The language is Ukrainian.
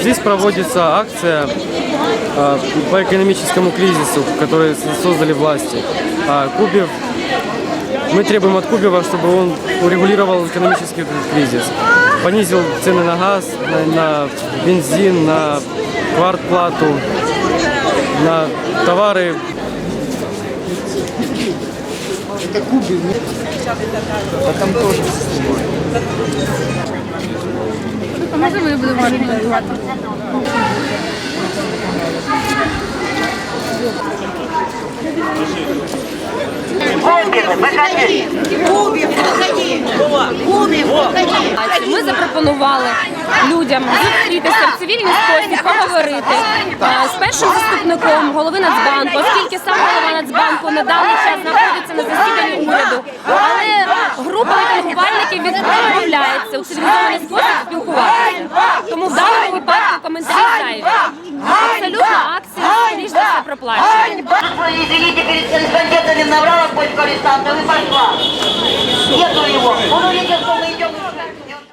Здесь проводится акция а, по экономическому кризису, который создали власти. А, Кубев, мы требуем от Кубева, чтобы он урегулировал экономический кризис. Понизил цены на газ, на, бензин, на квартплату, на товары Это Кубы. А там тоже. Може ми будемо організувати? Ми запропонували людям зустрітися в цивільний спосіб, поговорити е, з першим заступником голови Нацбанку, оскільки сам голова Нацбанку на даний час знаходиться на засіданні уряду. Але група мітингувальників відмовляється у цивілізований спосіб спілкуватися. Зайві. Абсолютно акція скоріш за все проплачена. Извините перед корреспондентами наврала польского арестанта, вы пошла. Нету